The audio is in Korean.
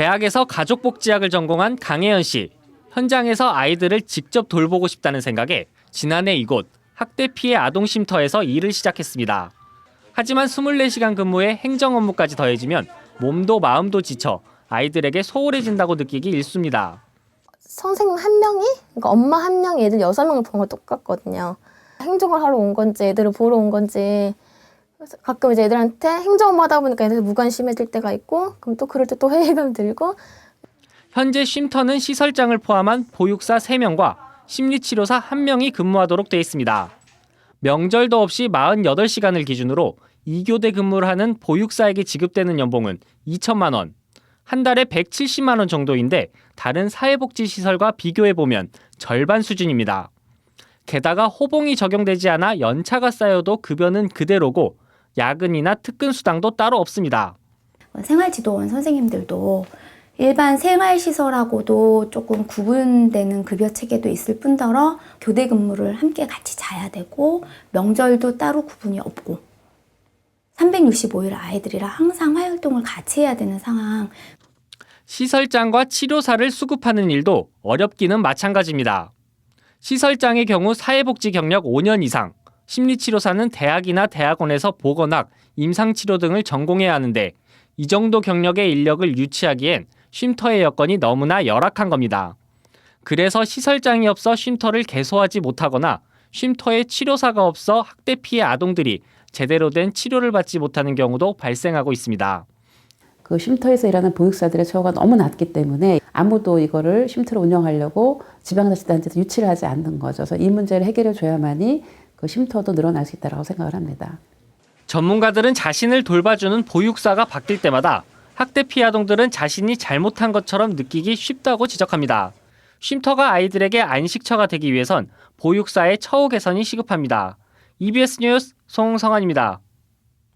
대학에서 가족복지학을 전공한 강혜연 씨. 현장에서 아이들을 직접 돌보고 싶다는 생각에 지난해 이곳 학대 피해 아동 쉼터에서 일을 시작했습니다. 하지만 24시간 근무에 행정 업무까지 더해지면 몸도 마음도 지쳐 아이들에게 소홀해진다고 느끼기 일쑤입니다. 선생님 한 명이 그러니까 엄마 한 명이 애들 여섯 명을 보는 거 똑같거든요. 행정을 하러 온 건지 애들을 보러 온 건지 그래서 가끔 이제 애들한테 행정 업무 하다 보니까 애들 무관심해질 때가 있고 그럼 또 그럴 때 또 회의감 들고 현재 쉼터는 시설장을 포함한 보육사 3명과 심리치료사 1명이 근무하도록 돼 있습니다. 명절도 없이 48시간을 기준으로 2교대 근무를 하는 보육사에게 지급되는 연봉은 2천만 원, 한 달에 170만 원 정도인데 다른 사회복지시설과 비교해 보면 절반 수준입니다. 게다가 호봉이 적용되지 않아 연차가 쌓여도 급여는 그대로고 야근이나 특근 수당도 따로 없습니다. 생활지도원 선생님들도 일반 생활시설하고도 조금 구분되는 급여 체계도 있을 뿐더러 교대 근무를 함께 같이 자야 되고 명절도 따로 구분이 없고 365일 아이들이랑 항상 활동을 같이 해야 되는 상황 시설장과 치료사를 수급하는 일도 어렵기는 마찬가지입니다. 시설장의 경우 사회복지 경력 5년 이상, 심리치료사는 대학이나 대학원에서 보건학, 임상치료 등을 전공해야 하는데 이 정도 경력의 인력을 유치하기엔 쉼터의 여건이 너무나 열악한 겁니다. 그래서 시설장이 없어 쉼터를 개소하지 못하거나 쉼터에 치료사가 없어 학대 피해 아동들이 제대로 된 치료를 받지 못하는 경우도 발생하고 있습니다. 그 쉼터에서 일하는 보육사들의 처우가 너무 낮기 때문에 아무도 이거를 쉼터를 운영하려고 지방자치단체에서 유치를 하지 않는 거죠. 그래서 이 문제를 해결해 줘야만이 그 쉼터도 늘어날 수 있다고 생각을 합니다. 전문가들은 자신을 돌봐주는 보육사가 바뀔 때마다 학대 피해 아동들은 자신이 잘못한 것처럼 느끼기 쉽다고 지적합니다. 쉼터가 아이들에게 안식처가 되기 위해선 보육사의 처우 개선이 시급합니다. EBS 뉴스 송성환입니다.